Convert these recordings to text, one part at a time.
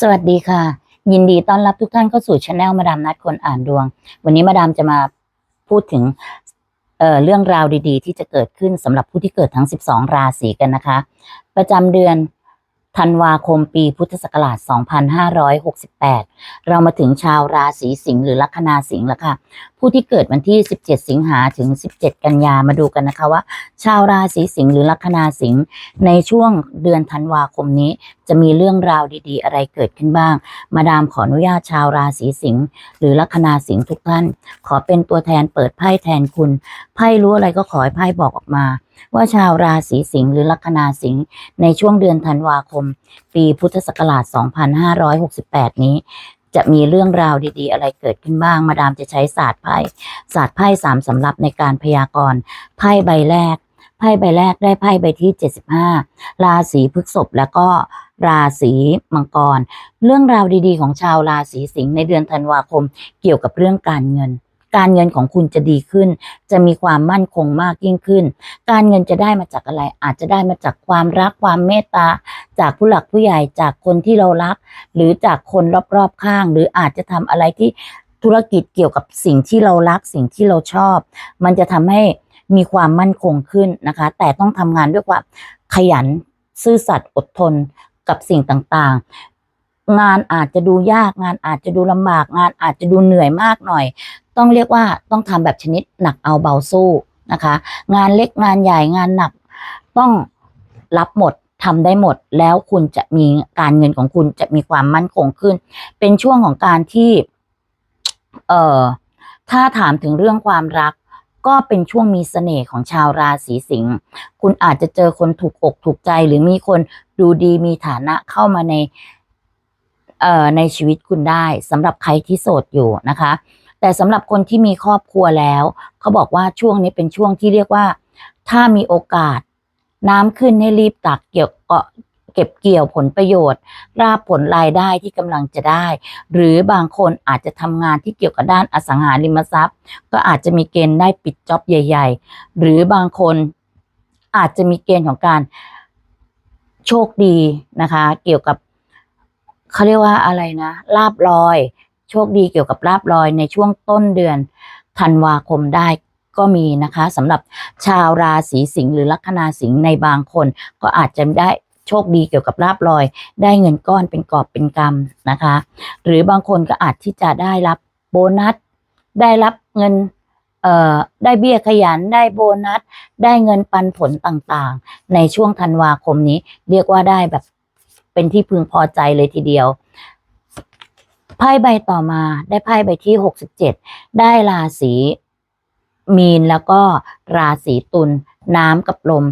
สวัสดีค่ะ ยินดีต้อนรับทุกท่านเข้าสู่ช anel มาดามนัดคนอ่านดวง วันนี้มาดามจะมาพูดถึงเเรื่องราวดีๆ ที่จะเกิดขึ้นสำหรับผู้ที่เกิดทั้ง 12 ราศีกันนะคะ ประจำเดือนธันวาคมปีพุทธศักราช 2568 เรามาถึงชาวราศีสิงห์หรือลัคนาสิงห์แล้วค่ะ ผู้ที่เกิดวันที่ 17 สิงหาถึง 17 กันยามาดูกันนะคะว่า ชาวราศีสิงห์หรือลัคนาสิงห์ในช่วงเดือนธันวาคมนี้ จะมีเรื่องราวดีๆ อะไรเกิดขึ้นบ้าง มาดามขออนุญาตชาวราศีสิงห์หรือลัคนาสิงห์ทุกท่าน ขอเป็นตัวแทนเปิดไพ่แทนคุณไพ่รู้อะไรก็ขอให้ไพ่บอกออกมาว่าชาวราศีสิงห์หรือลัคนาสิงห์ในช่วงเดือนธันวาคม ปีพุทธศักราช 2568 นี้ จะมีเรื่องราวดีๆ อะไรเกิดขึ้นบ้าง มาดามจะใช้ศาสตร์ไพ่ศาสตร์ไพ่สามสำรับในการพยากรณ์ไพ่ใบแรก ไพ่ใบแรกได้ไพ่ใบที่ 75 ราศีพฤษภแล้วก็ราศีมังกร เรื่องราวดีๆ ของชาวราศีสิงห์ในเดือนธันวาคม เกี่ยวกับเรื่องการเงิน การเงินของคุณจะดีขึ้น จะมีความมั่นคงมากยิ่งขึ้น การเงินจะได้มาจากอะไร อาจจะได้มาจากความรักความเมตตา จากผู้หลักผู้ใหญ่จากคนที่เรารัก หรือจากคนรอบๆข้าง หรืออาจจะทำอะไรที่ธุรกิจเกี่ยวกับสิ่งที่เรารักสิ่งที่เราชอบ มันจะทำให้ มีความมั่นคงขึ้นนะคะ แต่ต้องทำงานด้วยความขยันซื่อสัตย์อดทนกับสิ่งต่างๆ งานอาจจะดูยากงานอาจจะดูลำบาก งานอาจจะดูเหนื่อยมากหน่อย ต้องเรียกว่าต้องทำแบบชนิดหนักเอาเบาสู้นะคะ งานเล็กงานใหญ่งานหนักต้องรับหมดทำได้หมดแล้วคุณจะมีการเงินของคุณจะมีความมั่นคงขึ้น เป็นช่วงของการที่ เอ่อถ้าถามถึงเรื่องความรัก ก็เป็นช่วงมีเสน่ห์ของชาวราศีสิงห์คุณอาจจะเจอคนถูกอกถูกใจหรือมีคนดูดีมีฐานะเข้ามาในเอ่อในชีวิตคุณได้สำหรับใครที่โสดอยู่นะคะ แต่สำหรับคนที่มีครอบครัวแล้ว เขาบอกว่าช่วงนี้เป็นช่วงที่เรียกว่า ถ้ามีโอกาส น้ำขึ้นให้รีบตักเกี่ยวเกาะ เก็บเกี่ยวผลประโยชน์ราบผลรายได้ที่กำลังจะได้ หรือบางคนอาจจะทำงานที่เกี่ยวกับด้านอสังหาริมทรัพย์ ก็อาจจะมีเกณฑ์ได้ปิดจ็อบใหญ่ ๆ หรือบางคนอาจจะมีเกณฑ์ของการโชคดีนะคะ เกี่ยวกับเขาเรียกว่าอะไรนะลาบลอย โชคดีเกี่ยวกับลาบลอยในช่วงต้นเดือนธันวาคมได้ก็มีนะคะสำหรับชาวราศีสิงห์หรือลัคนาสิงห์ในบางคนก็อาจจะได้ โชคดีเกี่ยวกับลาบลอย ได้เงินก้อนเป็นกอบเป็นกำนะคะ หรือบางคนก็อาจที่จะได้รับโบนัส ได้รับเงินเอ่อได้เบี้ยขยันได้โบนัส ได้เงินปันผลต่างๆ ในช่วงธันวาคมนี้ เรียกว่าได้แบบเป็นที่พึงพอใจเลยทีเดียวไพ่ใบต่อมาได้ไพ่ใบที่67ได้ราศีมีนแล้วก็ราศีตุลน้ำกับลม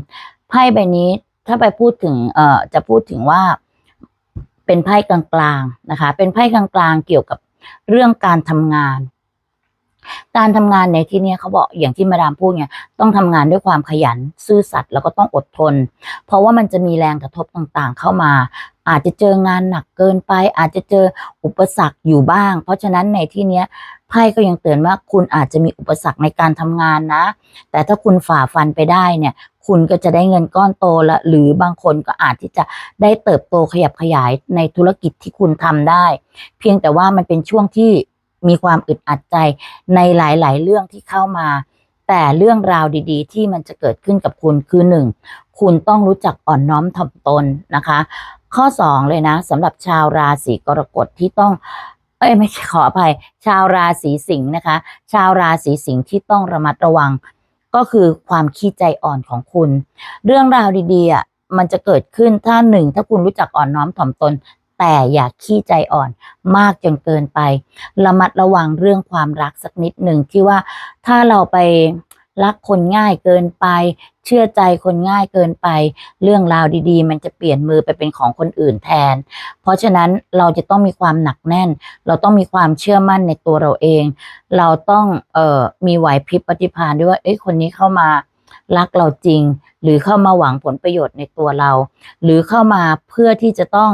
ไพ่ใบนี้ ถ้าไปพูดถึงเอ่อจะพูดถึงว่าเป็นไพ่กลางๆนะคะ เป็นไพ่กลางๆเกี่ยวกับเรื่องการทำงาน การทำงานในที่นี้เขาบอกอย่างที่มาดามพูดเนี่ยต้องทำงานด้วยความขยันซื่อสัตย์แล้วก็ต้องอดทน เพราะว่ามันจะมีแรงกระทบต่างๆ เข้ามา อาจจะเจองานหนักเกินไป อาจจะเจออุปสรรคอยู่บ้าง เพราะฉะนั้นในที่เนี้ยไพ่ก็ยังเตือนว่าคุณอาจจะมีอุปสรรคในการทำงานนะ แต่ถ้าคุณฝ่าฟันไปได้เนี่ย คุณก็จะได้เงินก้อนโตละหรือบางคนก็อาจที่จะได้เติบโตขยับขยายในธุรกิจที่คุณทำได้ เพียงแต่ว่ามันเป็นช่วงที่มีความอึดอัดใจในหลาย ๆ เรื่องที่เข้ามา แต่เรื่องราวดีๆ ที่มันจะเกิดขึ้นกับคุณคือหนึ่งคุณต้องรู้จักอ่อนน้อมถ่อมตนนะคะ ข้อสองเลยนะสำหรับชาวราศีกรกฎที่ต้องเอ้ยไม่ขออภัย ชาวราศีสิงห์นะคะ ชาวราศีสิงห์ที่ต้องระมัดระวัง ก็คือความขี้ใจอ่อนของคุณ เรื่องราวดีๆอะมันจะเกิดขึ้นถ้าหนึ่งถ้าคุณรู้จักอ่อนน้อมถ่อมตน แต่อย่าขี้ใจอ่อนมากจนเกินไป ระมัดระวังเรื่องความรักสักนิดหนึ่งที่ว่าถ้าเราไปรักคนง่ายเกินไป เชื่อใจคนง่ายเกินไป เรื่องราวดีๆ มันจะเปลี่ยนมือไปเป็นของคนอื่นแทน เพราะฉะนั้นเราจะต้องมีความหนักแน่น เราต้องมีความเชื่อมั่นในตัวเราเอง เราต้องเอ่อมีไหวพริบปฏิภาณด้วยว่าเอ้ยคนนี้เข้ามารักเราจริง หรือเข้ามาหวังผลประโยชน์ในตัวเรา หรือเข้ามาเพื่อที่จะต้อง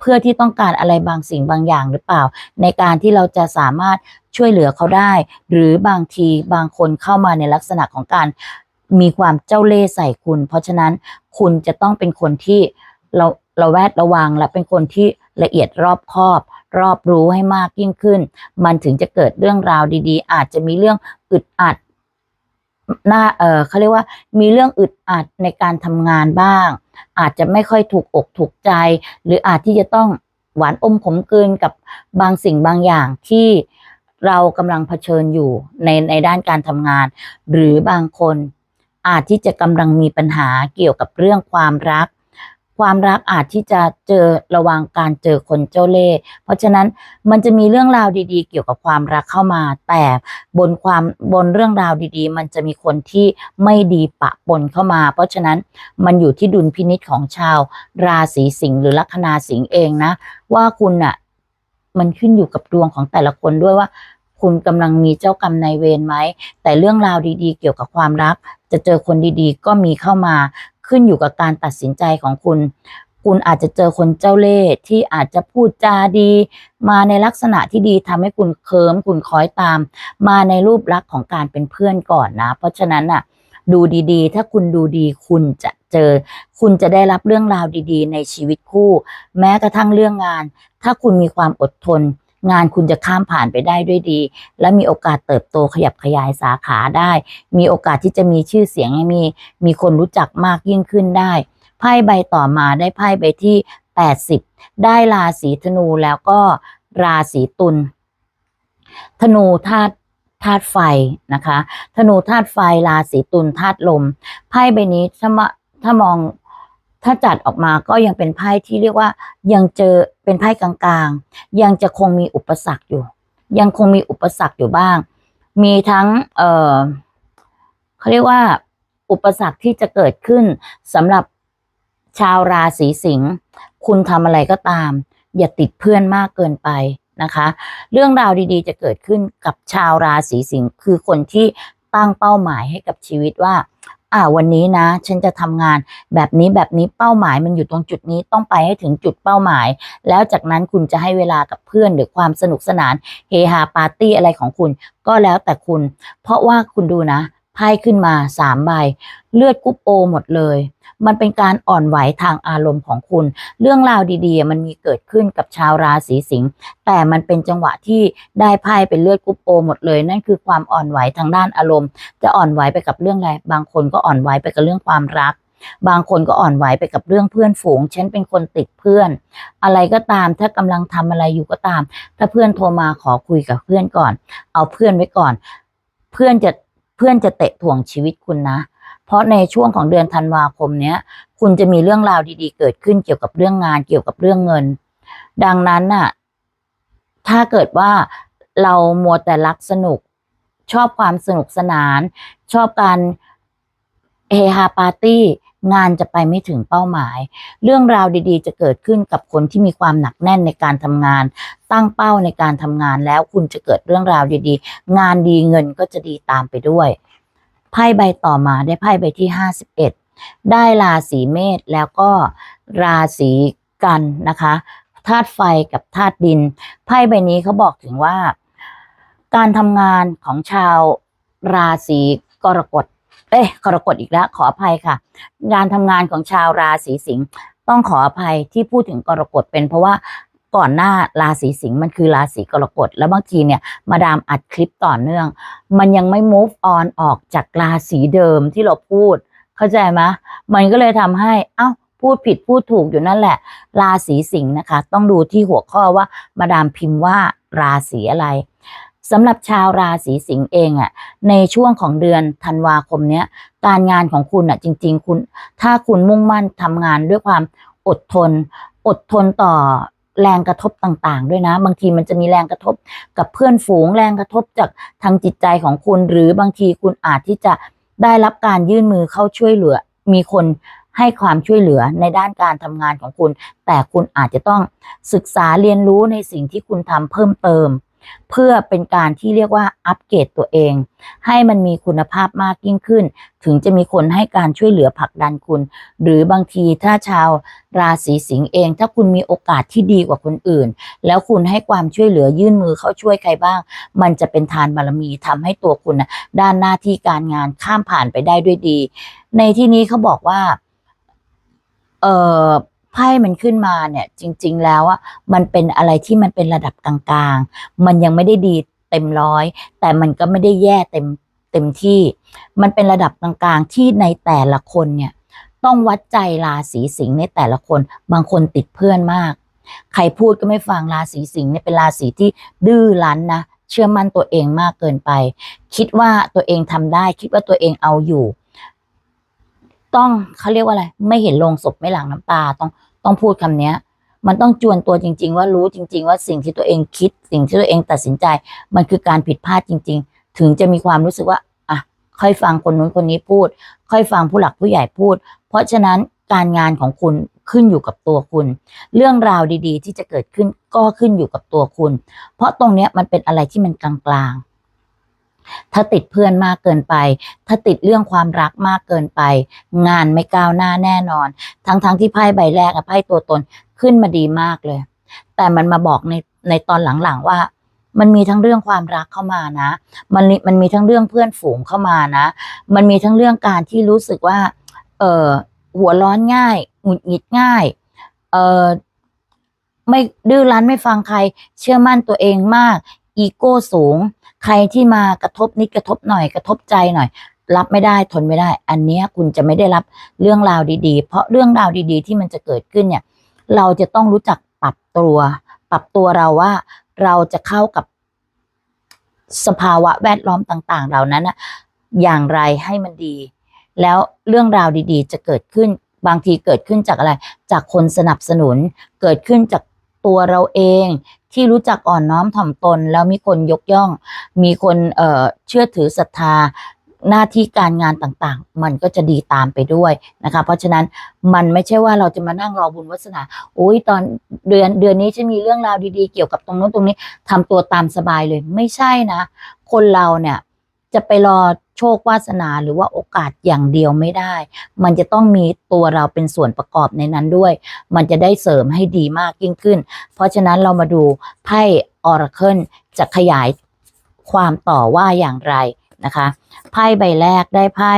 เพื่อที่ต้องการอะไรบางสิ่งบางอย่างหรือเปล่า ในการที่เราจะสามารถช่วยเหลือเขาได้ หรือบางทีบางคนเข้ามาในลักษณะของการ มีความเจ้าเล่ห์ใส่คุณ เพราะฉะนั้นคุณจะต้องเป็นคนที่เราเราแวดระวังและเป็นคนที่ละเอียดรอบคอบ รอบรู้ให้มากยิ่งขึ้น มันถึงจะเกิดเรื่องราวดีๆ อาจจะมีเรื่องอึดอัดหน้าเออเขาเรียกว่ามีเรื่องอึดอัดในการทำงานบ้าง อาจจะไม่ค่อยถูกอกถูกใจ หรืออาจที่จะต้องหวานอมขมกลืนกับบางสิ่งบางอย่างที่เรากำลังเผชิญอยู่ในในด้านการทำงาน หรือบางคน อาจที่จะกำลังมีปัญหาเกี่ยวกับเรื่องความรัก ความรักอาจที่จะเจอระวังการเจอคนเจ้าเล่ห์เพราะฉะนั้นมันจะมีเรื่องราวดีๆ เกี่ยวกับความรักเข้ามา แต่บนความบนเรื่องราวดีๆ มันจะมีคนที่ไม่ดีปะปนเข้ามา เพราะฉะนั้นมันอยู่ที่ดุลพินิจของชาว ราศีสิงห์หรือลัคนาสิงห์เองนะ ว่าคุณน่ะมันขึ้นอยู่กับดวงของแต่ละคนด้วยว่าคุณกำลังมีเจ้ากรรมนายเวรไหม แต่เรื่องราวดีๆ เกี่ยวกับความรัก จะเจอคนดีๆ ก็มีเข้ามาขึ้นอยู่กับการตัดสินใจของคุณ คุณอาจจะเจอคนเจ้าเล่ห์ที่อาจจะพูดจาดี มาในลักษณะที่ดีทำให้คุณเคิมคุณคอยตาม มาในรูปลักษณ์ของการเป็นเพื่อนก่อนนะ เพราะฉะนั้นน่ะดูดีๆ ถ้าคุณดูดีคุณจะเจอ คุณจะได้รับเรื่องราวดีๆ ในชีวิตคู่ แม้กระทั่งเรื่องงาน ถ้าคุณมีความอดทน งานคุณจะข้ามผ่านไปได้ด้วยดี และมีโอกาสเติบโตขยับขยายสาขาได้ มีโอกาสที่จะมีชื่อเสียงให้มี มีคนรู้จักมากยิ่งขึ้นได้ ไพ่ใบต่อมาได้ไพ่ใบที่ 80 ได้ราศีธนูแล้วก็ราศีตุลธนูธาตุธาตุไฟนะคะธนูธาตุไฟราศีตุลธาตุลมไพ่ใบนี้ถ้ามถ้ามอง ถ้าจัดออกมาก็ยังเป็นไพ่ที่เรียกว่ายังเจอเป็นไพ่กลางๆ ยังจะคงมีอุปสรรคอยู่ ยังคงมีอุปสรรคอยู่บ้าง มีทั้งเออเขาเรียกว่า อุปสรรคที่จะเกิดขึ้นสำหรับชาวราศีสิงห์คุณทำอะไรก็ตาม อย่าติดเพื่อนมากเกินไปนะคะ เรื่องราวดีๆ จะเกิดขึ้นกับชาวราศีสิงห์คือคนที่ตั้งเป้าหมายให้กับชีวิตว่า อ่าวันนี้นะ ฉันจะทำงานแบบนี้แบบนี้เป้าหมายมันอยู่ตรงจุดนี้ต้องไปให้ถึงจุดเป้าหมาย แล้วจากนั้นคุณจะให้เวลากับเพื่อนหรือความสนุกสนานเฮฮาปาร์ตี้อะไรของคุณ ก็แล้วแต่คุณ เพราะว่าคุณดูนะ ไพ่ขึ้นมาสามใบ เลือดกุ๊ปโอหมดเลย มันเป็นการอ่อนไหวทางอารมณ์ของคุณ เรื่องราวดีๆ มันมีเกิดขึ้นกับชาวราศีสิงห์แต่มันเป็นจังหวะที่ได้ไพ่เป็นเลือดกุ๊ปโอหมดเลย นั่นคือความอ่อนไหวทางด้านอารมณ์ จะอ่อนไหวไปกับเรื่องอะไรบางคนก็อ่อนไหวไปกับเรื่องความรักบางคนก็อ่อนไหวไปกับเรื่องเพื่อนฝูง ฉันเป็นคนติดเพื่อน อะไรก็ตามถ้ากำลังทำอะไรอยู่ก็ตาม ถ้าเพื่อนโทรมาขอคุยกับเพื่อนก่อน เอาเพื่อนไว้ก่อน เพื่อนจะ เพื่อนจะเตะถ่วงชีวิตคุณนะ เพราะในช่วงของเดือนธันวาคมเนี้ย คุณจะมีเรื่องราวดีๆ เกิดขึ้นเกี่ยวกับเรื่องงานเกี่ยวกับเรื่องเงิน ดังนั้นน่ะ ถ้าเกิดว่าเรามัวแต่รักสนุก ชอบความสนุกสนาน ชอบการ เฮฮาปาร์ตี้งานจะไปไม่ถึงเป้าหมาย เรื่องราวดีๆ จะเกิดขึ้นกับคนที่มีความหนักแน่นในการทำงาน ตั้งเป้าในการทำงานแล้วคุณจะเกิดเรื่องราวดีๆ งานดีเงินก็จะดีตามไปด้วยไพ่ใบต่อมาได้ไพ่ใบที่ห้าสิบเอ็ดได้ราศีเมษแล้วก็ราศีกันนะคะธาตุไฟกับธาตุดินไพ่ใบนี้เขาบอกถึงว่า การทำงานของชาวราศีกรกฎ เอ้ยกรกฎอีกแล้ว ขออภัยค่ะงานทำงานของชาวราศีสิงห์ต้องขออภัยที่พูดถึงกรกฎเป็นเพราะว่าก่อนหน้าราศีสิงห์มันคือราศีกรกฎแล้วบางทีเนี่ยมาดามอัดคลิปต่อเนื่อง มันยังไม่ move on ออกจากราศีเดิมที่เราพูด เข้าใจไหมมันก็เลยทำให้เอ้าพูดผิดพูดถูกอยู่นั่นแหละ ราศีสิงห์นะคะ ต้องดูที่หัวข้อว่ามาดามพิมพ์ว่าราศีอะไร สำหรับชาวราศีสิงห์เองอะ่ะในช่วงของเดือนธันวาคมเนี้ยการงานของคุณอะจริง ๆ คุณถ้าคุณมุ่งมั่นทำงานด้วยความอดทน อดทนต่อแรงกระทบต่างๆ ด้วยนะ บางทีมันจะมีแรงกระทบกับเพื่อนฝูงแรงกระทบจากทางจิตใจของคุณ หรือบางทีคุณอาจที่จะได้รับการยื่นมือเข้าช่วยเหลือ มีคนให้ความช่วยเหลือในด้านการทำงานของคุณ แต่คุณอาจจะต้องศึกษาเรียนรู้ในสิ่งที่คุณทำเพิ่มเติม เพื่อเป็นการที่เรียกว่าอัปเกรดตัวเอง ให้มันมีคุณภาพมากยิ่งขึ้น ถึงจะมีคนให้การช่วยเหลือผลักดันคุณ หรือบางทีถ้าชาวราศีสิงห์เอง ถ้าคุณมีโอกาสที่ดีกว่าคนอื่น แล้วคุณให้ความช่วยเหลือยื่นมือเข้าช่วยใครบ้าง มันจะเป็นทานบารมีทำให้ตัวคุณนะด้านหน้าที่การงานข้ามผ่านไปได้ด้วยดี ในที่นี้เขาบอกว่า เอ่อ พ่มันขึ้นมาเนี่ย จริง ๆ แล้วอะมันเป็นอะไรที่มันเป็นระดับกลางๆ มันยังไม่ได้ดีเต็มร้อย แต่มันก็ไม่ได้แย่เต็มเต็มที่ มันเป็นระดับกลางๆที่ในแต่ละคนเนี่ย ต้องวัดใจราศีสิงห์ในแต่ละคน บางคนติดเพื่อนมาก ใครพูดก็ไม่ฟังราศีสิงห์เนี่ยเป็นราศีที่ดื้อรั้นนะเชื่อมั่นตัวเองมากเกินไป คิดว่าตัวเองทำได้ คิดว่าตัวเองเอาอยู่ ต้องเขาเรียกว่าอะไร ไม่เห็นลงศพไม่หลั่งน้ำตา ต้อง ต้องพูดคำเนี้ย มันต้องจวนตัวจริง ๆ ว่ารู้จริง ๆ ว่าสิ่งที่ตัวเองคิด สิ่งที่ตัวเองตัดสินใจ มันคือการผิดพลาดจริง ๆ ถึงจะมีความรู้สึกว่าอะค่อยฟังคนนู้นคนนี้พูด ค่อยฟังผู้หลักผู้ใหญ่พูด เพราะฉะนั้นการงานของคุณขึ้นอยู่กับตัวคุณ เรื่องราวดี ๆ ที่จะเกิดขึ้นก็ขึ้นอยู่กับตัวคุณ เพราะตรงเนี้ยมันเป็นอะไรที่มันกลางๆ ถ้าติดเพื่อนมากเกินไป ถ้าติดเรื่องความรักมากเกินไป งานไม่ก้าวหน้าแน่นอน ทั้งๆที่ไพ่ใบแรกอะไพ่ตัวตนขึ้นมาดีมากเลย แต่มันมาบอกในในตอนหลังๆว่า มันมีทั้งเรื่องความรักเข้ามานะ มันมีมันมีทั้งเรื่องเพื่อนฝูงเข้ามานะ มันมีทั้งเรื่องการที่รู้สึกว่า เออหัวร้อนง่ายหงุดหงิดง่าย เออไม่ดื้อรั้นไม่ฟังใคร เชื่อมั่นตัวเองมาก อีโก้สูง ใครที่มากระทบนิดกระทบหน่อยกระทบใจหน่อย รับไม่ได้ทนไม่ได้ อันนี้คุณจะไม่ได้รับเรื่องราวดีๆ เพราะเรื่องราวดีๆ ที่มันจะเกิดขึ้นเนี่ย เราจะต้องรู้จักปรับตัว ปรับตัวเราว่าเราจะเข้ากับสภาวะแวดล้อมต่าง ๆ เหล่านั้นนะอย่างไรให้มันดี แล้วเรื่องราวดีๆ จะเกิดขึ้นบางทีเกิดขึ้นจากอะไร จากคนสนับสนุน เกิดขึ้นจากตัวเราเอง ที่รู้จักอ่อนน้อมถ่อมตน แล้วมีคนยกย่อง มีคนเอ่อเชื่อถือศรัทธาหน้าที่การงานต่างๆ มันก็จะดีตามไปด้วยนะคะ เพราะฉะนั้นมันไม่ใช่ว่าเราจะมานั่งรอบุญวาสนาโอ้ยตอนเดือนเดือนนี้จะมีเรื่องราวดีๆ เกี่ยวกับตรงนู้นตรงนี้ทำตัวตามสบายเลย ไม่ใช่นะ คนเราเนี่ยจะไปรอ โชควาสนาหรือว่าโอกาสอย่างเดียวไม่ได้ มันจะต้องมีตัวเราเป็นส่วนประกอบในนั้นด้วย มันจะได้เสริมให้ดีมากยิ่งขึ้น เพราะฉะนั้นเรามาดูไพ่ออราเคิลจะขยายความต่อว่าอย่างไรนะคะ ไพ่ใบแรกได้ไพ่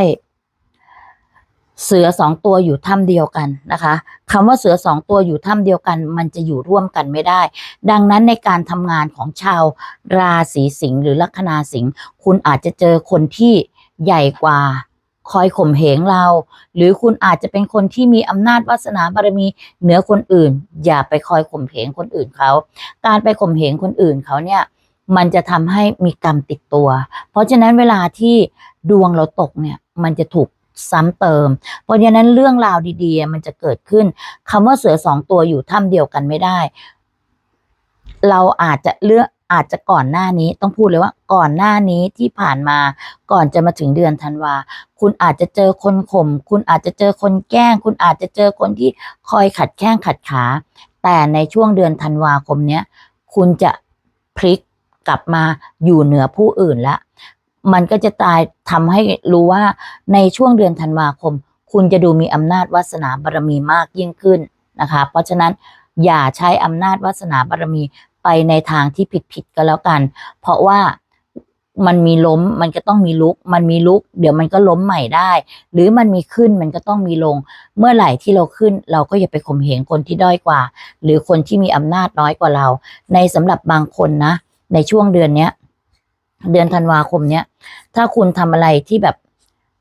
เสือสองตัวอยู่ถ้ำเดียวกันนะคะคำว่าเสือสองตัวอยู่ถ้ำเดียวกัน มันจะอยู่ร่วมกันไม่ได้ ดังนั้นในการทำงานของชาวราศีสิงห์หรือลัคนาสิงห์คุณอาจจะเจอคนที่ ใหญ่กว่า คอยข่มเหงเรา หรือคุณอาจจะเป็นคนที่มีอำนาจวาสนาบารมีเหนือคนอื่น อย่าไปคอยข่มเหงคนอื่นเขา การไปข่มเหงคนอื่นเขาเนี่ยมันจะทำให้มีกรรมติดตัว เพราะฉะนั้นเวลาที่ดวงเราตกเนี่ย มันจะถูกซ้ำเติม เพราะฉะนั้นเรื่องราวดีๆ มันจะเกิดขึ้นคำว่าเสือสองตัวอยู่ถ้ำเดียวกันไม่ได้ เราอาจจะเลือก อาจจะก่อนหน้านี้ต้องพูดเลยว่าก่อนหน้านี้ที่ผ่านมาก่อนจะมาถึงเดือนธันวา คุณอาจจะเจอคนข่มคุณอาจจะเจอคนแกล้ง คุณอาจจะเจอคนที่คอยขัดแข้งขัดขา แต่ในช่วงเดือนธันวาคมเนี้ยคุณจะพลิกกลับมาอยู่เหนือผู้อื่นล้วมันก็จะตายทำให้รู้ว่าในช่วงเดือนธันวาคม คุณจะดูมีอำนาจวาสนาบารมีมากยิ่งขึ้นนะคะ เพราะฉะนั้นอย่าใช้อำนาจวาสนาบารมี ไปในทางที่ผิดๆก็แล้วกัน เพราะว่ามันมีล้มมันก็ต้องมีลุก มันมีลุก เดี๋ยวมันก็ล้มใหม่ได้ หรือมันมีขึ้นมันก็ต้องมีลง เมื่อไหร่ที่เราขึ้น เราก็อย่าไปข่มเหงคนที่ด้อยกว่า หรือคนที่มีอำนาจน้อยกว่าเรา ในสำหรับบางคนนะ ในช่วงเดือนเนี้ย เดือนธันวาคมเนี้ย ถ้าคุณทำอะไรที่แบบ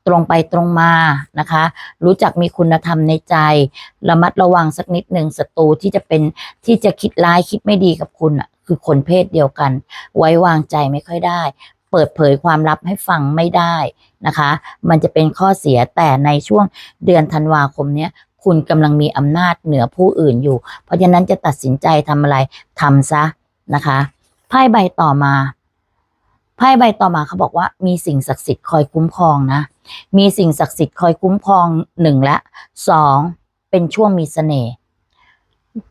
ตรงไปตรงมานะคะ รู้จักมีคุณธรรมในใจ ระมัดระวังสักนิดหนึ่งศัตรูที่จะเป็นที่จะคิดร้ายคิดไม่ดีกับคุณอะคือคนเพศเดียวกัน ไว้วางใจไม่ค่อยได้ เปิดเผยความลับให้ฟังไม่ได้นะคะ มันจะเป็นข้อเสียแต่ในช่วงเดือนธันวาคมเนี้ยคุณกำลังมีอำนาจเหนือผู้อื่นอยู่ เพราะฉะนั้นจะตัดสินใจทำอะไรทำซะนะคะไพ่ใบต่อมาไพ่ใบต่อมาเขาบอกว่ามีสิ่งศักดิ์สิทธิ์คอยคุ้มครองนะ มีสิ่งศักดิ์สิทธิ์คอยคุ้มครองหนึ่งและสองเป็นช่วงมีเสน่ห์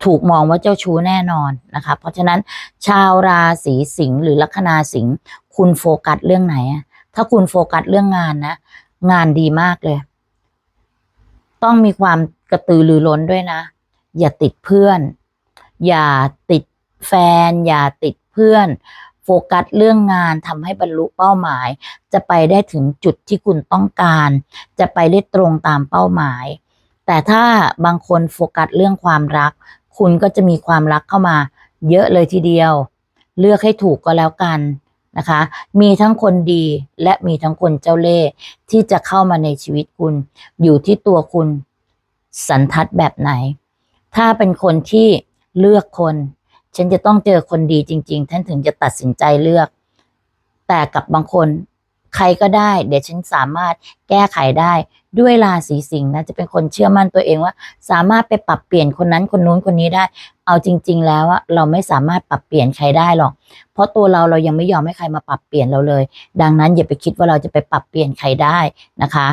ถูกมองว่าเจ้าชู้แน่นอนนะคะ เพราะฉะนั้นชาวราศีสิงห์หรือลัคนาสิงห์คุณโฟกัสเรื่องไหน ถ้าคุณโฟกัสเรื่องงานนะ งานดีมากเลย ต้องมีความกระตือรือร้นด้วยนะ อย่าติดเพื่อน อย่าติดแฟน อย่าติดเพื่อน ฟกัสเรื่องงานทำให้บรรลุเป้าหมาย จะไปได้ถึงจุดที่คุณต้องการ จะไปได้ตรงตามเป้าหมาย แต่ถ้าบางคนโฟกัสเรื่องความรัก คุณก็จะมีความรักเข้ามา เยอะเลยทีเดียว เลือกให้ถูกก็แล้วกันนะคะ มีทั้งคนดีและมีทั้งคนเจ้าเล่ห์ที่จะเข้ามาในชีวิตคุณ อยู่ที่ตัวคุณสันทัดแบบไหน ถ้าเป็นคนที่เลือกคน ฉันจะต้องเจอคนดีจริงๆท่านถึงจะตัดสินใจเลือก แต่กับบางคนใครก็ได้ เดี๋ยวฉันสามารถแก้ไขได้ด้วยราศีสิงห์นะ จะเป็นคนเชื่อมั่นตัวเองว่า สามารถไปปรับเปลี่ยนคนนั้นคนนู้นคนนี้ได้ เอาจริง ๆ แล้วอะเราไม่สามารถปรับเปลี่ยนใครได้หรอก เพราะตัวเราเรายังไม่ยอมให้ใครมาปรับเปลี่ยนเราเลย ดังนั้นอย่าไปคิดว่าเราจะไปปรับเปลี่ยนใครได้นะคะ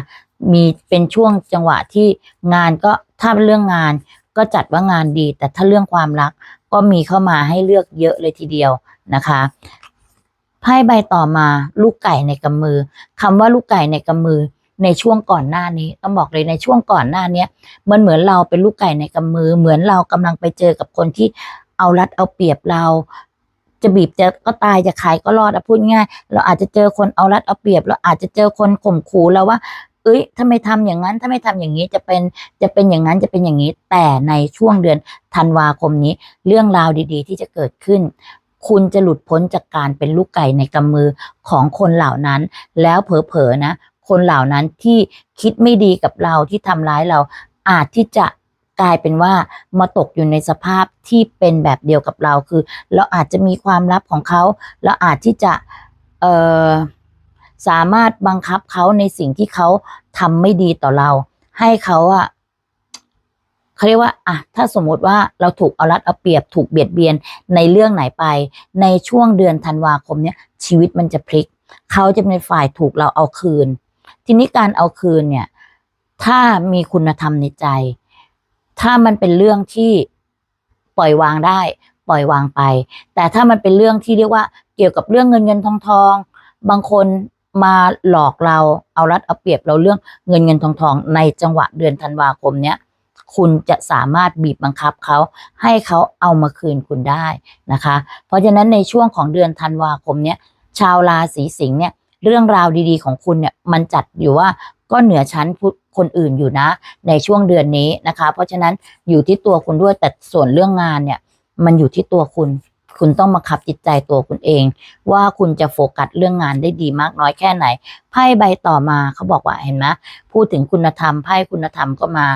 มีเป็นช่วงจังหวะที่งานก็ถ้าเรื่องงานก็จัดว่างานดี แต่ถ้าเรื่องความรัก ก็มีเข้ามาให้เลือกเยอะเลยทีเดียวนะคะไพ่ใบต่อมาลูกไก่ในกำมือคำว่าลูกไก่ในกำมือในช่วงก่อนหน้านี้ต้องบอกเลยในช่วงก่อนหน้าเนี้ยมันเหมือนเราเป็นลูกไก่ในกำมือ เหมือนเรากำลังไปเจอกับคนที่เอารัดเอาเปรียบเรา จะบีบจะก็ตายจะขายก็รอดอะพูดง่าย เราอาจจะเจอคนเอารัดเอาเปรียบ เราอาจจะเจอคนข่มขู่เราว่า เอ้ยถ้าไม่ทำอย่างนั้นถ้าไม่ทำอย่างนี้จะเป็นจะเป็นอย่างนั้นจะเป็นอย่างนี้ แต่ในช่วงเดือนธันวาคมนี้ เรื่องราวดีๆ ที่จะเกิดขึ้น คุณจะหลุดพ้นจากการเป็นลูกไก่ในกำมือของคนเหล่านั้น แล้วเผลอๆนะ คนเหล่านั้นที่คิดไม่ดีกับเราที่ทำร้ายเราอาจที่จะกลายเป็นว่ามาตกอยู่ในสภาพที่เป็นแบบเดียวกับเราคือ เราอาจจะมีความลับของเขา เราอาจที่จะ เอ่อ สามารถบังคับเขาในสิ่งที่เขาทำไม่ดีต่อเรา ให้เขาอะเขาเรียกว่าอะถ้าสมมติว่าเราถูกเอารัดเอาเปรียบถูกเบียดเบียนในเรื่องไหนไป ในช่วงเดือนธันวาคมเนี้ยชีวิตมันจะพลิก เขาจะเป็นฝ่ายถูกเราเอาคืน ทีนี้การเอาคืนเนี่ย ถ้ามีคุณธรรมในใจ ถ้ามันเป็นเรื่องที่ปล่อยวางได้ ปล่อยวางไป แต่ถ้ามันเป็นเรื่องที่เรียกว่าเกี่ยวกับเรื่องเงินเงินทองทอง บางคน มาหลอกเราเอารัดเอาเปรียบเราเรื่องเงินเงินทองทองในจังหวะเดือนธันวาคมเนี้ยคุณจะสามารถบีบบังคับเขาให้เขาเอามาคืนคุณได้นะคะ เพราะฉะนั้นในช่วงของเดือนธันวาคมเนี้ยชาวราศีสิงห์เนี่ยเรื่องราวดีๆของคุณเนี่ยมันจัดอยู่ว่าก็เหนือชั้นคนอื่นอยู่นะ ในช่วงเดือนนี้นะคะ เพราะฉะนั้นอยู่ที่ตัวคุณด้วยแต่ส่วนเรื่องงานเนี่ยมันอยู่ที่ตัวคุณ คุณต้องมาขับจิตใจตัวคุณเอง ว่าคุณจะโฟกัสเรื่องงานได้ดีมากน้อยแค่ไหนไพ่ใบต่อมาเขาบอกว่าเห็นไหมพูดถึงคุณธรรมไพ่คุณธรรมก็มา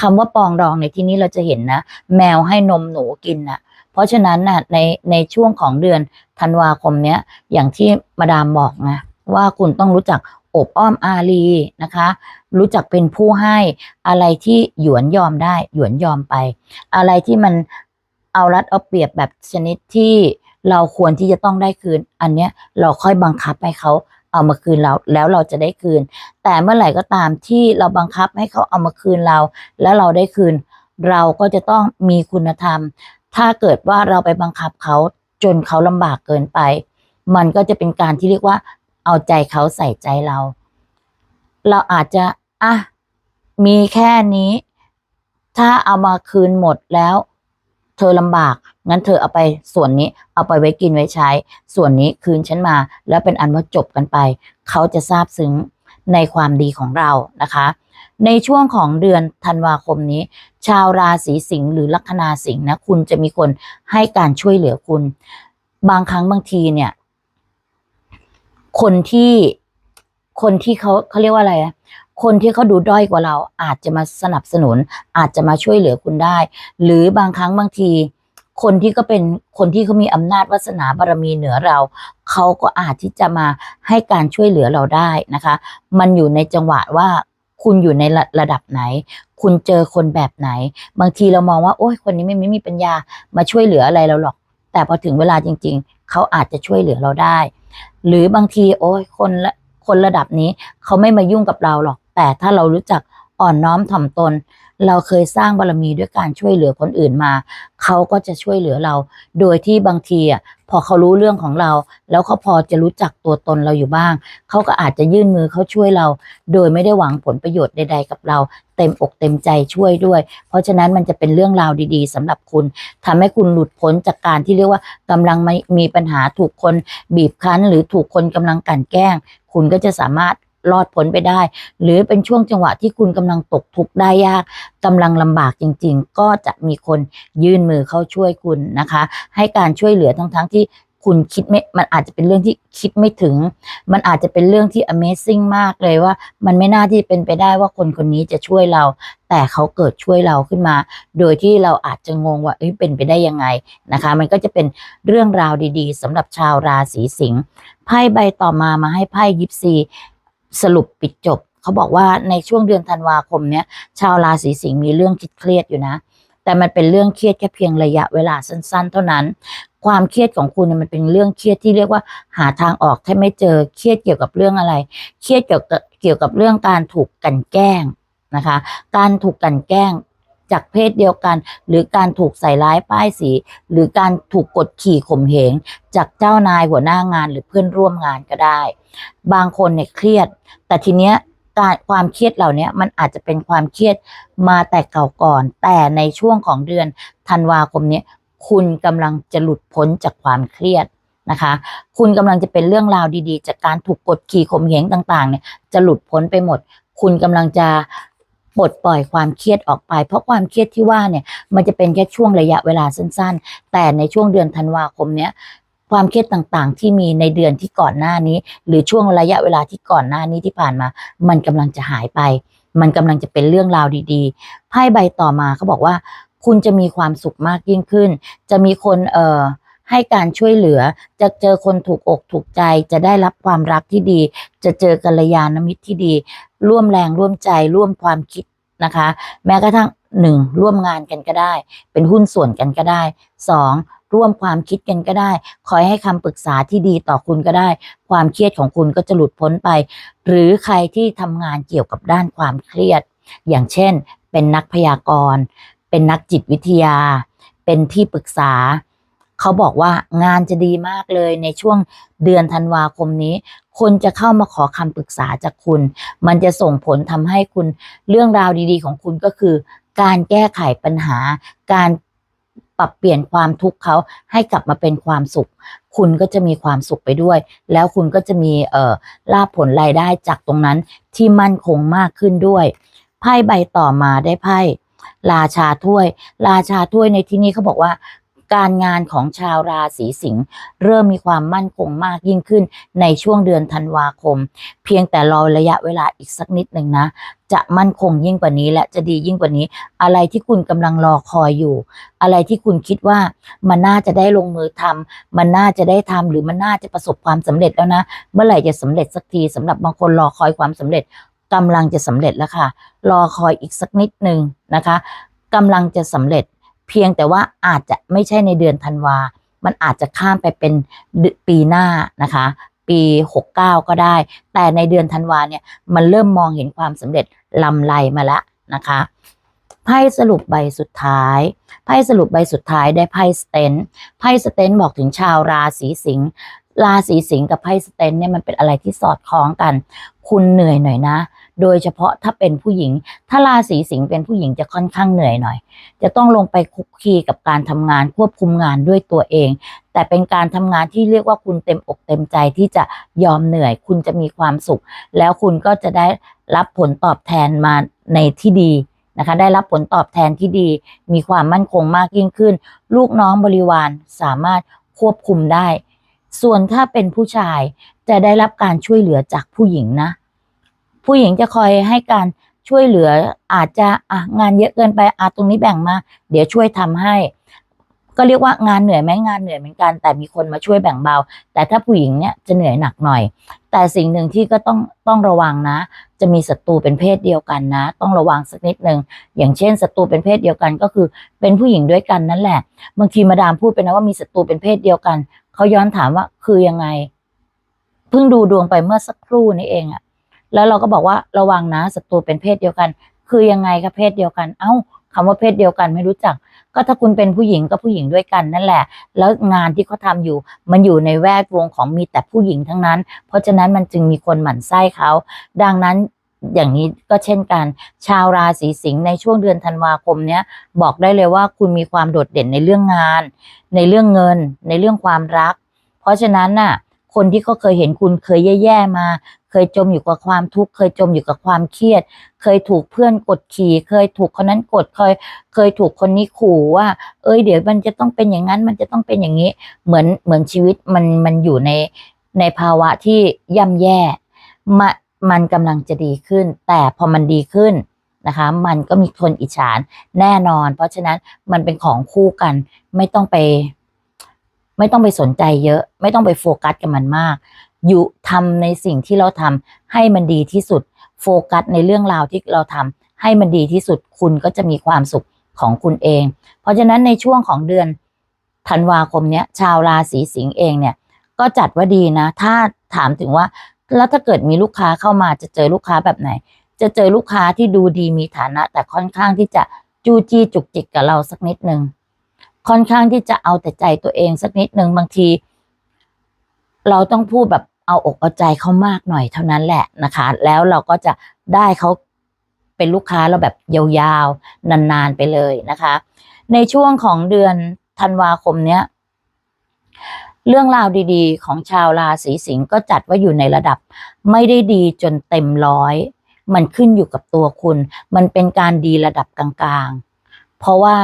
คำว่าปองดองในที่นี้เราจะเห็นนะ แมวให้นมหนูกินนะเพราะฉะนั้นน่ะในในช่วงของเดือนธันวาคมเนี้ยอย่างที่มาดามบอกนะว่าคุณต้องรู้จักอบอ้อมอารีนะคะ รู้จักเป็นผู้ให้อะไรที่หยวนยอมได้ หยวนยอมไป อะไรที่มัน เอารัดเอาเปรียบแบบชนิดที่เราควรที่จะต้องได้คืน อันเนี้ยเราค่อยบังคับให้เขาเอามาคืนเราแล้วเราจะได้คืน แต่เมื่อไหร่ก็ตามที่เราบังคับให้เขาเอามาคืนเรา แล้วเราได้คืน เราก็จะต้องมีคุณธรรม ถ้าเกิดว่าเราไปบังคับเขาจนเขาลำบากเกินไป มันก็จะเป็นการที่เรียกว่า เอาใจเขาใส่ใจเรา เราอาจจะอะมีแค่นี้ ถ้าเอามาคืนหมดแล้ว เธอลำบาก งั้นเธอเอาไปส่วนนี้เอาไปไว้กินไว้ใช้ ส่วนนี้คืนฉันมา แล้วเป็นอันว่าจบกันไป เขาจะซาบซึ้งในความดีของเรานะคะ ในช่วงของเดือนธันวาคมนี้ ชาวราศีสิงห์หรือลัคนาสิงห์นะคุณจะมีคนให้การช่วยเหลือคุณ บางครั้งบางทีเนี่ย คนที่คนที่เขาเขาเรียกว่าอะไรอะ คนที่เขาดูด้อยกว่าเราอาจจะมาสนับสนุน อาจจะมาช่วยเหลือคุณได้ หรือบางครั้งบางที คนที่ก็เป็นคนที่เขามีอำนาจวาสนาบารมีเหนือเราเขาก็อาจที่จะมาให้การช่วยเหลือเราได้นะคะ มันอยู่ในจังหวะว่าคุณอยู่ในระระดับไหน คุณเจอคนแบบไหน บางทีเรามองว่า โอ้ยคนนี้ไม่ไม่มีปัญญามาช่วยเหลืออะไรเราหรอก แต่พอถึงเวลาจริง ๆ เขาอาจจะช่วยเหลือเราได้ หรือบางที โอ้ยคนละคนระดับนี้เขาไม่มายุ่งกับเราหรอก แต่ถ้าเรารู้จักอ่อนน้อมถ่อมตน เราเคยสร้างบารมีด้วยการช่วยเหลือคนอื่นมา เขาก็จะช่วยเหลือเรา โดยที่บางทีอะพอเขารู้เรื่องของเรา แล้วเขาพอจะรู้จักตัวตนเราอยู่บ้าง เขาก็อาจจะยื่นมือเขาช่วยเรา โดยไม่ได้หวังผลประโยชน์ใด ๆ กับเรา เต็มอกเต็มใจช่วยด้วย เพราะฉะนั้นมันจะเป็นเรื่องราวดี ๆสำหรับคุณทำให้คุณหลุดพ้นจากการที่เรียกว่ากำลังมีมีปัญหาถูกคนบีบคั้น หรือถูกคนกำลังกั่นแกล้ง คุณก็จะสามารถ รอดพ้นไปได้ หรือเป็นช่วงจังหวะที่คุณกำลังตกทุกข์ได้ยากกำลังลำบากจริง ๆ ก็จะมีคนยื่นมือเข้าช่วยคุณนะคะ ให้การช่วยเหลือทั้งๆที่คุณคิดไม่ มันอาจจะเป็นเรื่องที่คิดไม่ถึง มันอาจจะเป็นเรื่องที่ Amazing มากเลยว่า มันไม่น่าที่เป็นไปได้ว่าคนคนนี้จะช่วยเรา แต่เขาเกิดช่วยเราขึ้นมา โดยที่เราอาจจะงงว่าเอ้ยเป็นไปได้ยังไงนะคะ มันก็จะเป็นเรื่องราวดีๆสำหรับชาวราศีสิงห์ไพ่ใบต่อมามาให้ไพ่ยิปซี สรุปปิดจบ เขาบอกว่าในช่วงเดือนธันวาคมเนี้ยชาวราศีสิงห์มีเรื่องคิดเครียดอยู่นะ แต่มันเป็นเรื่องเครียดแค่เพียงระยะเวลาสั้น ๆ เท่านั้น ความเครียดของคุณเนี่ยมันเป็นเรื่องเครียดที่เรียกว่าหาทางออกแทบไม่เจอเครียดเกี่ยวกับเรื่องอะไร เครียดเกี่ยวกับเกี่ยวกับเรื่องการถูกกันแกล้งนะคะ การถูกกันแกล้ง จากเพศเดียวกัน หรือการถูกใส่ร้ายป้ายสี หรือการถูกกดขี่ข่มเหง จากเจ้านายหัวหน้างานหรือเพื่อนร่วมงานก็ได้ บางคนเนี่ยเครียด แต่ทีเนี้ยการความเครียดเหล่านี้มันอาจจะเป็นความเครียดมาแต่เก่าก่อน แต่ในช่วงของเดือนธันวาคมนี้คุณกำลังจะหลุดพ้นจากความเครียดนะคะ คุณกำลังจะเป็นเรื่องราวดีๆ จากการถูกกดขี่ข่มเหงต่างๆเนี่ยจะหลุดพ้นไปหมด คุณกำลังจะ ปลดปล่อยความเครียดออกไป เพราะความเครียดที่ว่าเนี่ยมันจะเป็นแค่ช่วงระยะเวลาสั้น ๆ แต่ในช่วงเดือนธันวาคมเนี้ยความเครียดต่างๆ ที่มีในเดือนที่ก่อนหน้านี้ หรือช่วงระยะเวลาที่ก่อนหน้านี้ที่ผ่านมา มันกำลังจะหายไป มันกำลังจะเป็นเรื่องราวดีๆไพ่ใบต่อมาเขาบอกว่า คุณจะมีความสุขมากยิ่งขึ้น จะมีคนเอ่อ ให้การช่วยเหลือ จะเจอคนถูกอกถูกใจ จะได้รับความรักที่ดี จะเจอกัลยาณมิตรที่ดี ร่วมแรงร่วมใจร่วมความคิดนะคะ แม้กระทั่งหนึ่งร่วมงานกันก็ได้ เป็นหุ้นส่วนกันก็ได้สองร่วมความคิดกันก็ได้ คอยให้คำปรึกษาที่ดีต่อคุณก็ได้ ความเครียดของคุณก็จะหลุดพ้นไป หรือใครที่ทำงานเกี่ยวกับด้านความเครียด อย่างเช่น เป็นนักพยากรณ์ เป็นนักจิตวิทยา เป็นที่ปรึกษา เขาบอกว่างานจะดีมากเลยในช่วงเดือนธันวาคมนี้ คนจะเข้ามาขอคำปรึกษาจากคุณ มันจะส่งผลทำให้คุณเรื่องราวดีๆ ของคุณก็คือ การแก้ไขปัญหา การปรับเปลี่ยนความทุกข์เขาให้กลับมาเป็นความสุข คุณก็จะมีความสุขไปด้วย แล้วคุณก็จะมีเอ่อลาภผลรายได้จากตรงนั้นที่มั่นคงมากขึ้นด้วยไพ่ใบต่อมาได้ไพ่ราชาถ้วย ราชาถ้วยในที่นี้เขาบอกว่า การงานของชาวราศีสิงห์เริ่มมีความมั่นคงมากยิ่งขึ้นในช่วงเดือนธันวาคม เพียงแต่รอระยะเวลาอีกสักนิดหนึ่งนะ จะมั่นคงยิ่งกว่านี้และจะดียิ่งกว่านี้ อะไรที่คุณกำลังรอคอยอยู่ อะไรที่คุณคิดว่ามันน่าจะได้ลงมือทำมันน่าจะได้ทำหรือมันน่าจะประสบความสำเร็จแล้วนะ เมื่อไหร่จะสำเร็จสักทีสำหรับบางคนรอคอยความสำเร็จกำลังจะสำเร็จแล้วค่ะ รอคอยอีกสักนิดหนึ่งนะคะกำลังจะสำเร็จ เพียงแต่ว่าอาจจะไม่ใช่ในเดือนธันวา มันอาจจะข้ามไปเป็นปีหน้านะคะ ปี 69 ก็ได้ แต่ในเดือนธันวาเนี่ยมันเริ่มมองเห็นความสำเร็จลำไรมาแล้วนะคะไพ่สรุปใบสุดท้าย ไพ่สรุปใบสุดท้ายได้ไพ่สเตนไพ่สเตนบอกถึงชาวราศีสิงห์ราศีสิงห์กับไพ่สเตนเนี่ยมันเป็นอะไรที่สอดคล้องกัน คุณเหนื่อยหน่อยนะ โดยเฉพาะถ้าเป็นผู้หญิง ถ้าราศีสิงห์เป็นผู้หญิงจะค่อนข้างเหนื่อยหน่อย จะต้องลงไปคุกคีกับการทำงานควบคุมงานด้วยตัวเอง แต่เป็นการทำงานที่เรียกว่าคุณเต็มอกเต็มใจที่จะยอมเหนื่อย คุณจะมีความสุข แล้วคุณก็จะได้รับผลตอบแทนมาในที่ดีนะคะได้รับผลตอบแทนที่ดี มีความมั่นคงมากยิ่งขึ้น ลูกน้องบริวารสามารถควบคุมได้ ส่วนถ้าเป็นผู้ชายจะได้รับการช่วยเหลือจากผู้หญิงนะ ผู้หญิงจะคอยให้การช่วยเหลืออาจจะอะงานเยอะเกินไปอาตรงนี้แบ่งมา เดี๋ยวช่วยทำให้ ก็เรียกว่างานเหนื่อยไหมงานเหนื่อยเหมือนกัน แต่มีคนมาช่วยแบ่งเบา แต่ถ้าผู้หญิงเนี่ยจะเหนื่อยหนักหน่อย แต่สิ่งหนึ่งที่ก็ต้องต้องระวังนะ จะมีศัตรูเป็นเพศเดียวกันนะ ต้องระวังสักนิดหนึ่งอย่างเช่นศัตรูเป็นเพศเดียวกันก็คือ เป็นผู้หญิงด้วยกันนั่นแหละบางทีมาดามพูดไปนะว่ามีศัตรูเป็นเพศเดียวกันเขาย้อนถามว่าคือยังไงเพิ่งดูดวงไปเมื่อสักครู่นี้เองอะ แล้วเราก็บอกว่าระวังนะศัตรูเป็นเพศเดียวกัน คือยังไงคะเพศเดียวกัน เอ้าคำว่าเพศเดียวกันไม่รู้จัก ก็ถ้าคุณเป็นผู้หญิงก็ผู้หญิงด้วยกันนั่นแหละ แล้วงานที่เขาทำอยู่ มันอยู่ในแวดวงของมีแต่ผู้หญิงทั้งนั้น เพราะฉะนั้นมันจึงมีคนหมั่นไส้เขา ดังนั้นอย่างนี้ก็เช่นกัน ชาวราศีสิงห์ในช่วงเดือนธันวาคมเนี้ยบอกได้เลยว่าคุณมีความโดดเด่นในเรื่องงาน ในเรื่องเงิน ในเรื่องความรัก เพราะฉะนั้นน่ะคนที่เขาเคยเห็นคุณเคยแย่ๆมา เคยจมอยู่กับความทุกข์ เคยจมอยู่กับความเครียด เคยถูกเพื่อนกดขี่ เคยถูกคนนั้นกด เคย เคยถูกคนนี้ขู่ว่า เอ้ย เดี๋ยวมันจะต้องเป็นอย่างนั้น มันจะต้องเป็นอย่างนี้ เหมือน เหมือนชีวิตมัน มันอยู่ใน ในภาวะที่ย่ำแย่มามันกำลังจะดีขึ้น แต่พอมันดีขึ้นนะคะ มันก็มีคนอิจฉาแน่นอน เพราะฉะนั้นมันเป็นของคู่กัน ไม่ต้องไป ไม่ต้องไปสนใจเยอะ ไม่ต้องไปโฟกัสกับมันมาก อยู่ทำในสิ่งที่เราทำให้มันดีที่สุด โฟกัสในเรื่องราวที่เราทำให้มันดีที่สุดคุณก็จะมีความสุขของคุณเอง เพราะฉะนั้นในช่วงของเดือนธันวาคมเนี้ยชาวราศีสิงห์เองเนี่ยก็จัดว่าดีนะ ถ้าถามถึงว่าแล้วถ้าเกิดมีลูกค้าเข้ามาจะเจอลูกค้าแบบไหน จะเจอลูกค้าที่ดูดีมีฐานะ แต่ค่อนข้างที่จะจู้จี้จุกจิกกับเราสักนิดหนึ่งค่อนข้างที่จะเอาแต่ใจตัวเองสักนิดหนึ่งบางที เราต้องพูดแบบ เอาอกเอาใจเขามากหน่อยเท่านั้นแหละนะคะ แล้วเราก็จะได้เขาเป็นลูกค้าเราแบบยาวๆ นานๆไปเลยนะคะ ในช่วงของเดือนธันวาคมเนี้ย เรื่องราวดีๆ ของชาวราศีสิงห์ก็จัดว่าอยู่ในระดับ ไม่ได้ดีจนเต็มร้อย มันขึ้นอยู่กับตัวคุณ มันเป็นการดีระดับกลางๆ เพราะว่า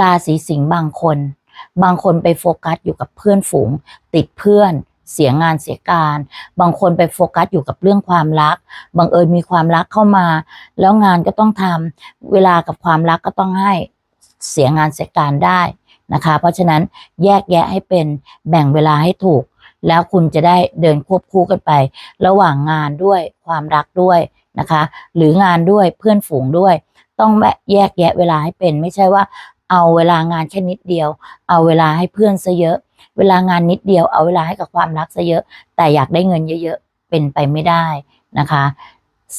ราศีสิงห์บางคน บางคนไปโฟกัสอยู่กับเพื่อนฝูง ติดเพื่อน เสียงานเสียการ บางคนไปโฟกัสอยู่กับเรื่องความรักบังเอิญมีความรักเข้ามา แล้วงานก็ต้องทำเวลากับความรักก็ต้องให้เสียงานเสียการได้นะคะ เพราะฉะนั้นแยกแยะให้เป็นแบ่งเวลาให้ถูก แล้วคุณจะได้เดินควบคู่กันไป ระหว่างงานด้วยความรักด้วยนะคะ หรืองานด้วยเพื่อนฝูงด้วย ต้องแยกแยะเวลาให้เป็น ไม่ใช่ว่าเอาเวลางานแค่นิดเดียว เอาเวลาให้เพื่อนซะเยอะ เวลางานนิดเดียวเอาเวลาให้กับความรักซะเยอะ แต่อยากได้เงินเยอะๆ เป็นไปไม่ได้นะคะ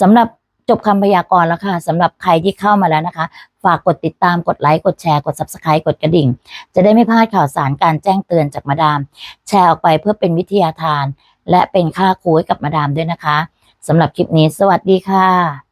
สำหรับจบคำพยากรณ์แล้วค่ะสำหรับใครที่เข้ามาแล้วนะคะ ฝากกดติดตามกดไลค์กดแชร์กด subscribe กดกระดิ่ง จะได้ไม่พลาดข่าวสารการแจ้งเตือนจากมาดาม แชร์ออกไปเพื่อเป็นวิทยาทาน และเป็นค่าครูให้กับมาดามด้วยนะคะสำหรับคลิปนี้ สวัสดีค่ะ